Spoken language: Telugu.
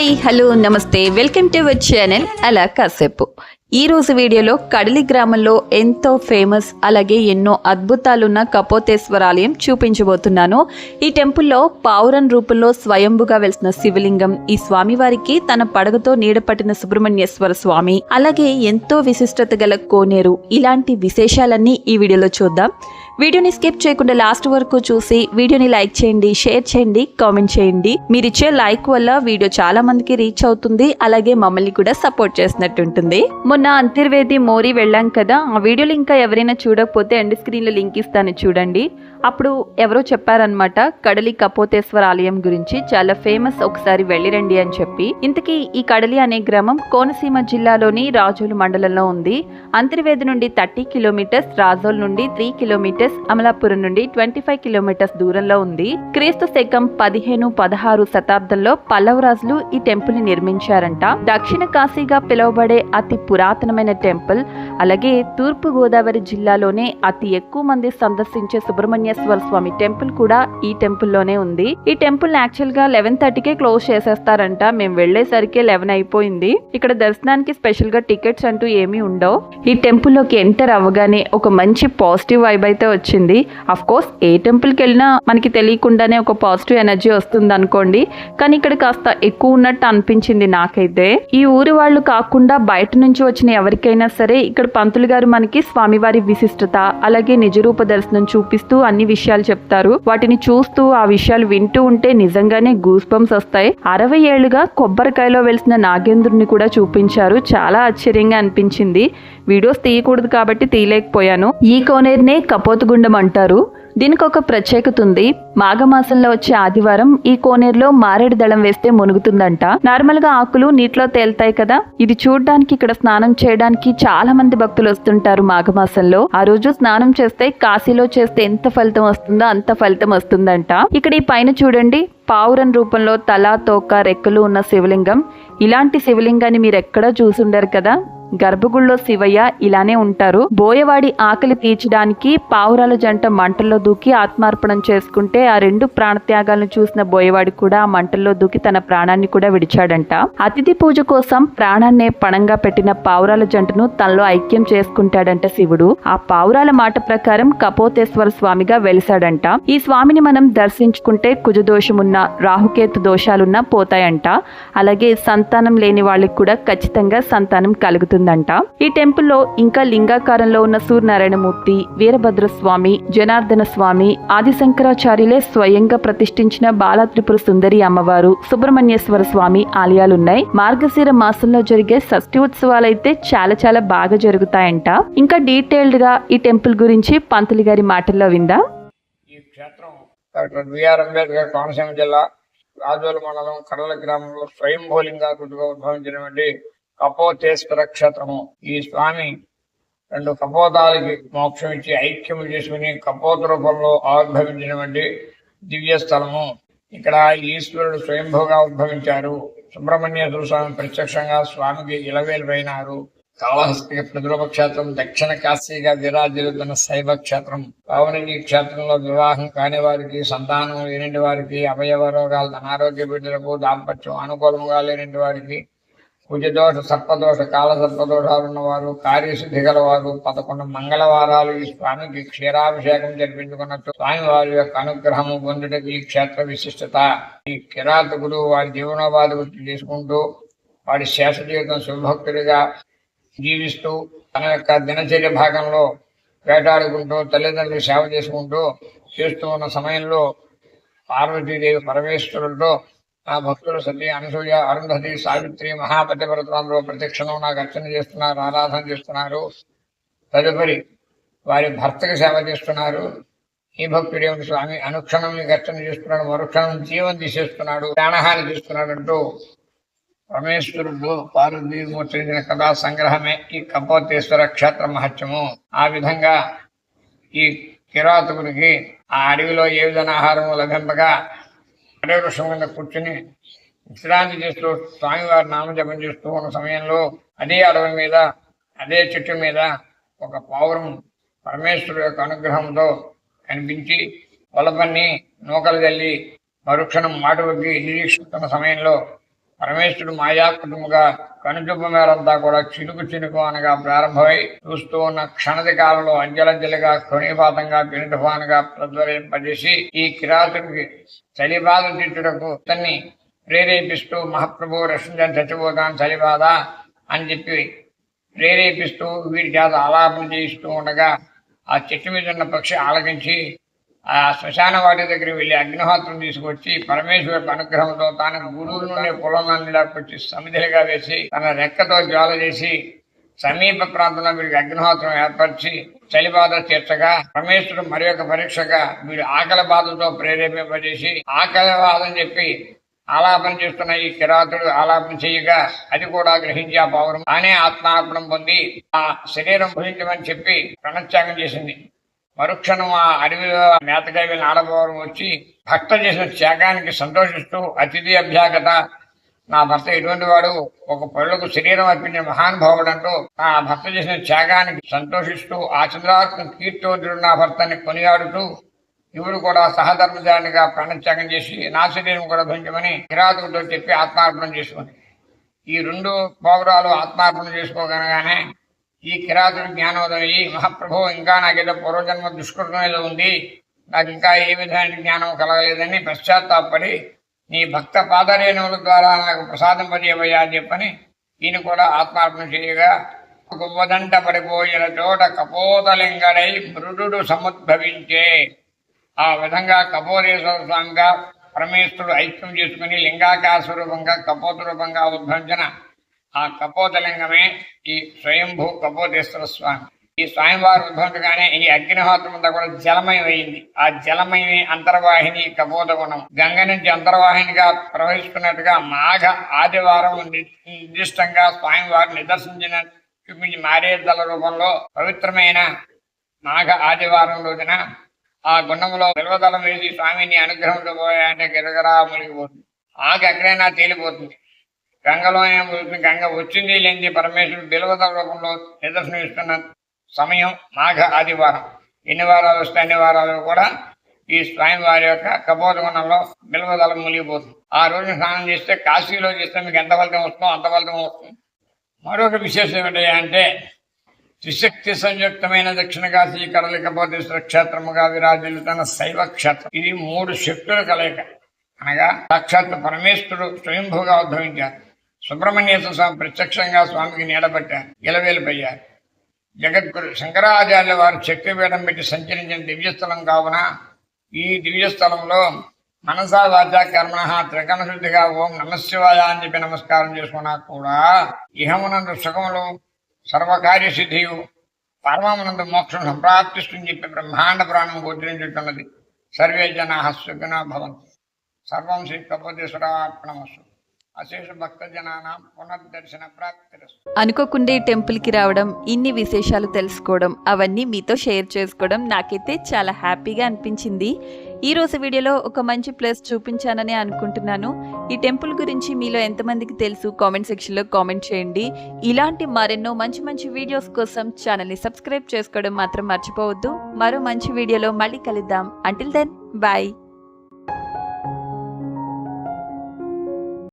హాయ్ హలో నమస్తే. వెల్కమ్ టు అవర్ ఛానల్ అలా కాసేపు. ఈ రోజు వీడియోలో కడలి గ్రామంలో ఎంతో ఫేమస్ అలాగే ఎన్నో అద్భుతాలున్న కపోతేశ్వర ఆలయం చూపించబోతున్నాను. ఈ టెంపుల్లో పావురం రూపంలో స్వయంభుగా వెలిసిన శివలింగం ఈ స్వామివారికి తన పడగతో నీడపట్టిన సుబ్రహ్మణ్యేశ్వర స్వామి. అలాగే ఎంతో విశిష్టత గల కోనేరు. ఇలాంటి విశేషాలన్నీ ఈ వీడియోలో చూద్దాం. వీడియోని స్కిప్ చేయకుండా లాస్ట్ వరకు చూసి వీడియోని లైక్ చేయండి షేర్ చేయండి కామెంట్ చేయండి. మీరు ఇచ్చే లైక్ వల్ల వీడియో చాలా మందికి రీచ్ అవుతుంది. అలాగే మమ్మల్ని కూడా సపోర్ట్ చేసినట్టు ఉంటుంది. మొన్న అంతర్వేది మోరీ వెళ్ళాం కదా ఆ వీడియోలు ఇంకా ఎవరైనా చూడకపోతే ఎండ్ స్క్రీన్లో లింక్ ఇస్తాను చూడండి. అప్పుడు ఎవరో చెప్పారనమాట కడలి కపోతేశ్వర ఆలయం గురించి చాలా ఫేమస్ ఒకసారి వెళ్ళిరండి అని చెప్పి. ఇంతకీ ఈ కడలి అనే గ్రామం కోనసీమ జిల్లాలోని రాజోలు మండలంలో ఉంది. అంతర్వేది నుండి థర్టీ కిలోమీటర్స్ రాజోల్ నుండి త్రీ కిలోమీటర్స్ అమలాపురం నుండి ట్వంటీ ఫైవ్ కిలోమీటర్స్ దూరంలో ఉంది. క్రీస్తు శకం పదిహేను పదహారు శతాబ్దంలో పల్లవరాజులు ఈ టెంపుల్ని నిర్మించారంట. దక్షిణ కాశీగా పిలువబడే అతి పురాతనమైన టెంపుల్ అలాగే తూర్పు గోదావరి జిల్లాలోనే అతి ఎక్కువ మంది సందర్శించే సుబ్రహ్మణ్యేశ్వర స్వామి టెంపుల్ కూడా ఈ టెంపుల్లోనే ఉంది. ఈ టెంపుల్ యాక్చువల్గా లెవెన్ థర్టీకే క్లోజ్ చేసేస్తారంట. మేము వెళ్ళేసరికి లెవెన్ అయిపోయింది. ఇక్కడ దర్శనానికి స్పెషల్గా టికెట్స్ అంటూ ఏమీ ఉండవు. ఈ టెంపుల్లోకి ఎంటర్ అవ్వగానే ఒక మంచి పాజిటివ్ వైబ్ అయితే వచ్చింది. అఫ్ కోర్స్ ఏ టెంపుల్కి వెళ్ళినా మనకి తెలియకుండానే ఒక పాజిటివ్ ఎనర్జీ వస్తుంది అనుకోండి. కానీ ఇక్కడ కాస్త ఎక్కువ ఉన్నట్టు అనిపించింది నాకైతే. ఈ ఊరి వాళ్ళు కాకుండా బయట నుంచి వచ్చిన ఎవరికైనా సరే ఇక్కడ పంతులు గారు మనకి స్వామివారి విశిష్టత అలాగే నిజరూప దర్శనం చూపిస్తూ అన్ని విషయాలు చెప్తారు. వాటిని చూస్తూ ఆ విషయాలు వింటూ ఉంటే నిజంగానే గూస్ బంప్స్ వస్తాయి. అరవై ఏళ్ళుగా కొబ్బరికాయలో వెలిసిన నాగేంద్రుని కూడా చూపించారు. చాలా ఆశ్చర్యంగా అనిపించింది. వీడియోస్ తీయకూడదు కాబట్టి తీయలేకపోయాను. ఈ కోనేరునే కపోతుగుండం అంటారు. దీనికి ఒక ప్రత్యేకత ఉంది మాఘమాసంలో వచ్చే ఆదివారం ఈ కోనేరులో మారేడు దళం వేస్తే మునుగుతుందంట. నార్మల్గా ఆకులు నీటిలో తేలుతాయి కదా. ఇది చూడడానికి ఇక్కడ స్నానం చేయడానికి చాలా మంది భక్తులు వస్తుంటారు మాఘమాసంలో. ఆ రోజు స్నానం చేస్తే కాశీలో చేస్తే ఎంత ఫలితం వస్తుందో అంత ఫలితం వస్తుందంట. ఇక్కడ ఈ పైన చూడండి. పావురం రూపంలో తల తోక రెక్కలు ఉన్న శివలింగం. ఇలాంటి శివలింగాన్ని మీరు ఎక్కడా చూసుండరు కదా. గర్భగుడిలో శివయ్య ఇలానే ఉంటారు. బోయవాడి ఆకలి తీర్చడానికి పావురాల జంట మంటల్లో దూకి ఆత్మార్పణం చేసుకుంటే ఆ రెండు ప్రాణత్యాగాలను చూసిన బోయవాడి కూడా ఆ మంటల్లో దూకి తన ప్రాణాన్ని కూడా విడిచాడంట. అతిథి పూజ కోసం ప్రాణాన్నే పణంగా పెట్టిన పావురాల జంటను తనలో ఐక్యం చేసుకుంటాడంట శివుడు. ఆ పావురాల మాట ప్రకారం కపోతేశ్వర స్వామిగా వెలిసాడంట ఈ స్వామిని మనం దర్శించుకుంటే కుజదోషమున్న రాహుకేతు దోషాలున్నా పోతాయంట. అలాగే సంతానం లేని వాళ్ళకి కూడా ఖచ్చితంగా సంతానం కలుగుతుంది. ఉంటుందంట. ఈ టెంపుల్లో ఇంకా లింగాకారంలో ఉన్న సూర్యనారాయణమూర్తి వీరభద్ర స్వామి జనార్దన స్వామి ఆదిశంకరాచార్యులే స్వయంగా ప్రతిష్ఠించిన బాలత్రిపుర సుందరి అమ్మవారు సుబ్రహ్మణ్యేశ్వర స్వామి ఆలయాలున్నాయి. మార్గశిర మాసంలో జరిగే షష్ఠి ఉత్సవాలైతే చాలా చాలా బాగా జరుగుతాయంట. ఇంకా డీటెయిల్డ్గా ఈ టెంపుల్ గురించి పంతులు గారి మాటల్లో విందా. ఈ క్షేత్రం డాక్టర్ బిఆర్ అంబేద్కర్ కోనసీమ జిల్లా రాజోల మండలం కడల గ్రామంలో స్వయంభూలింగా ఉద్భవించినటువంటి కపోతేశ్వర క్షేత్రము. ఈ స్వామి రెండు కపోతాలకి మోక్షం ఇచ్చి ఐక్యం చేసుకుని కపోత రూపంలో ఆవిర్భవించినటువంటి దివ్య స్థలము. ఇక్కడ ఈశ్వరుడు స్వయంభూగా ఉద్భవించారు. సుబ్రహ్మణ్యేశ్వర స్వామి ప్రత్యక్షంగా స్వామికి ఇలవేలిపోయినారు కాళహస్తికి ప్రతిరూప క్షేత్రం దక్షిణ కాశీగా విరాజిల్లుతున్న శైవ క్షేత్రం. కావున ఈ క్షేత్రంలో వివాహం కాని వారికి సంతానం లేనింటి వారికి అవయవ రోగాలు అనారోగ్య బిడ్డలకు దాంపత్యం అనుకూలంగా లేనింటి వారికి కుజదోష సర్పదోష కాల సర్పదోషాలు ఉన్నవారు కార్యశుద్ధి గలవారు పదకొండు మంగళవారాలు ఈ స్వామికి క్షీరాభిషేకం జరిపించుకున్నట్టు స్వామి వారి యొక్క అనుగ్రహము పొందుటకు ఈ క్షేత్ర విశిష్టత. ఈ కిరాతకులు వారి జీవనోపాధి వృత్తి చేసుకుంటూ వాడి శేష జీవితం శుభభక్తుడిగా జీవిస్తూ తన యొక్క దినచర్య భాగంలో వేటాడుకుంటూ తల్లిదండ్రులు సేవ చేసుకుంటూ చేస్తూ ఉన్న సమయంలో పార్వతీదేవి పరమేశ్వరులతో ఆ భక్తులు సతి అనసూయ అరుంధతి సావిత్రి మహాపతివ్రతంలో ప్రతిక్షణం నాకు అర్చన చేస్తున్నారు ఆరాధన చేస్తున్నారు. తదుపరి వారి భర్తకి సేవ చేస్తున్నారు. ఈ భక్తుడు స్వామి? అనుక్షణం మీకు అర్చన చేస్తున్నాడు మరుక్షణం జీవం తీసేస్తున్నాడు ప్రాణహాని చేస్తున్నాడు అంటూ పరమేశ్వరుడు పార్వతీదేవి ముచ్చరించిన కథా సంగ్రహమే ఈ కపోతేశ్వర క్షేత్ర మహత్యము. ఆ విధంగా ఈ కిరాతకుడికి ఆ అడవిలో ఏ విధంగా ఆహారము లభింపగా అడవి వృక్షం కింద కూర్చుని విశ్రాంతి చేస్తూ స్వామివారి నామజపం చేస్తూ ఉన్న సమయంలో అదే అడవి మీద అదే చెట్టు మీద ఒక పావురం పరమేశ్వరుడు యొక్క అనుగ్రహంతో కనిపించి వలపన్ని నూకలు తల్లి మరుక్షణం మాట వగ్గి నిరీక్షిస్తున్న సమయంలో పరమేశ్వరుడు మాయాకృతముగా కనుచూపు మేరంతా కూడా చినుకు చినుకు అనగా ప్రారంభమై చూస్తూ ఉన్న క్షణది కాలంలో అంజలంజలిగా ధ్వనిపాతంగా పినుటపానుగా ప్రజ్వలింపజేసి ఈ కిరాతుడికి చలిబాధ తిట్టుటకు ఇతన్ని ప్రేరేపిస్తూ మహాప్రభు రక్షించని చచ్చిపోతాను చలిబాధ అని చెప్పి ప్రేరేపిస్తూ వీరి చేత ఆలాపన చేయిస్తూ ఉండగా ఆ చెట్టు మీద ఉన్న పక్షి ఆలకించి ఆ శ్మశాన వాటి దగ్గరికి వెళ్ళి అగ్నిహోత్రం తీసుకొచ్చి పరమేశ్వర అనుగ్రహంతో తాను గురువు నుండి పొలంలోని వచ్చి సమిధిగా వేసి తన రెక్కతో జ్వాల చేసి సమీప ప్రాంతంలో వీడికి అగ్నిహోత్రం ఏర్పరిచి చలిబాధ తీర్చగా పరమేశ్వరుడు మరి యొక్క పరీక్షగా వీడు ఆకలి బాధతో ప్రేరేపింపజేసి ఆకలి బాధ అని చెప్పి ఆలాపన చేస్తున్న ఈ కిరాతుడు ఆలాపన చేయగా అది కూడా గ్రహించి ఆ పౌరం తానే ఆత్మార్పణం పొంది ఆ శరీరం భుజించమని చెప్పి ప్రణత్యాగం చేసింది. మరుక్షణం ఆ అడవిలో మేతకై వెళ్ళిన వచ్చి భక్త చేసిన త్యాగానికి సంతోషిస్తూ అతిథి అభ్యాగత నా భర్త ఎటువంటి వాడు ఒక పళ్ళకు శరీరం అర్పించిన మహానుభావుడు అంటూ ఆ భర్త చేసిన త్యాగానికి సంతోషిస్తూ ఆ చంద్రాత్మ కీర్తివంతుడు నా భర్తని కొనియాడుతూ ఇవుడు కూడా సహధర్మచారిగా ప్రాణత్యాగం చేసి నా శరీరం కూడా భరించమని కిరాతకుడితో చెప్పి ఆత్మార్పణం చేసుకుంది ఈ రెండు పౌరాలు ఆత్మార్పణ చేసుకోగనగానే ఈ కిరాతుడు జ్ఞానోదయం అయ్యి మహాప్రభు ఇంకా నాకేదో పూర్వజన్మ దుష్కృతం ఏదో ఉంది. నాకు ఇంకా ఏ విధమైన జ్ఞానం కలగలేదని పశ్చాత్తాపడి నీ భక్త పాదరేణువుల ద్వారా నాకు ప్రసాదింపజేయవయ్యా అని చెప్పని ఈయన కూడా ఆత్మార్పణ చేయగా గువ్వదంట పడిపోయిన చోట కపోతలింగడై మృడు సముద్భవించే. ఆ విధంగా కపోలేశ్వర స్వామిగా పరమేశ్వరుడు ఐక్యం చేసుకుని లింగాకార రూపంగా కపోత రూపంగా ఉద్భవించిన ఆ కపోతలింగమే ఈ స్వయంభూ కపోతేశ్వర స్వామి. ఈ స్వామివారు ఉద్భవించగానే ఈ అగ్నిహోత్రం అంతా కూడా జలమయం అయింది. ఆ జలమయమే అంతర్వాహిని కపోత గుణం గంగ నుంచి అంతర్వాహినిగా ప్రవహిస్తున్నట్టుగా మాఘ ఆదివారం నిర్దిష్టంగా స్వామివారు నిదర్శించిన చూపించి మారేదల రూపంలో పవిత్రమైన మాఘ ఆదివారం రోజున ఆ గుండంలో బిల్వదళం వేసి స్వామిని అనుగ్రహంతో పోయాలంటే గిరగరా మునిగిపోతుంది ఆగ ఎక్కడైనా తేలిపోతుంది. గంగలో గంగ వచ్చింది లేని పరమేశ్వరుడు బిల్వదళ రూపంలో నిదర్శనం ఇస్తున్న సమయం మాఘ ఆదివారం. ఎన్ని వారాలు వస్తే అన్ని వారాలు కూడా ఈ స్వామి వారి యొక్క కపోతగుణంలో గుణంలో మునిగిపోతుంది. ఆ రోజు స్నానం చేస్తే కాశీలో చేస్తే మీకు ఎంత ఫలితం వస్తుందో అంత ఫలితం వస్తుంది. మరొక విశేషం ఏమిటి అంటే త్రిశక్తి సంయుక్తమైన దక్షిణ కాశీ కడలికపోతేశ్వర క్షేత్రముగా విరాజిల్లుతున్న శైవ క్షేత్రం. ఇది మూడు శక్తుల కలయిక. అనగా సాక్షాత్ పరమేశ్వరుడు స్వయంభూగా ఉద్భవించారు. సుబ్రహ్మణ్యేశ్వర స్వామి ప్రత్యక్షంగా స్వామికి నీడబట్టారు గెలవేలిపోయారు జగద్గురు శంకరాచార్యుల వారు చక్రపీఠం పెట్టి సంచరించిన దివ్యస్థలం కావున ఈ దివ్యస్థలంలో మనసా వాచా కర్మణ త్రికణశుద్ధిగా ఓం నమశివాయ అని చెప్పి నమస్కారం చేసుకున్నా కూడా ఇహమునందు సుఖములు సర్వకార్య సిద్ధియు పరమమునందు మోక్షం సంప్రాప్తిస్తుందని చెప్పి బ్రహ్మాండ ప్రాణం గోచరించుతున్నది. సర్వే జనా సుఖినా భవంతు. సర్వం శ్రీ కపదేశ్వరార్పణమస్తు అనుకోకుండా ఈ టెంపుల్కి రావడం ఇన్ని విశేషాలు తెలుసుకోవడం అవన్నీ మీతో షేర్ చేసుకోవడం నాకైతే చాలా హ్యాపీగా అనిపించింది. ఈ రోజు వీడియోలో ఒక మంచి ప్లేస్ చూపించానని అనుకుంటున్నాను. ఈ టెంపుల్ గురించి మీలో ఎంతమందికి తెలుసు కామెంట్ సెక్షన్లో కామెంట్ చేయండి. ఇలాంటి మరెన్నో మంచి మంచి వీడియోస్ కోసం ఛానల్ని సబ్స్క్రైబ్ చేసుకోవడం మాత్రం మర్చిపోవద్దు. మరో మంచి వీడియోలో మళ్ళీ కలుద్దాం. Until then bye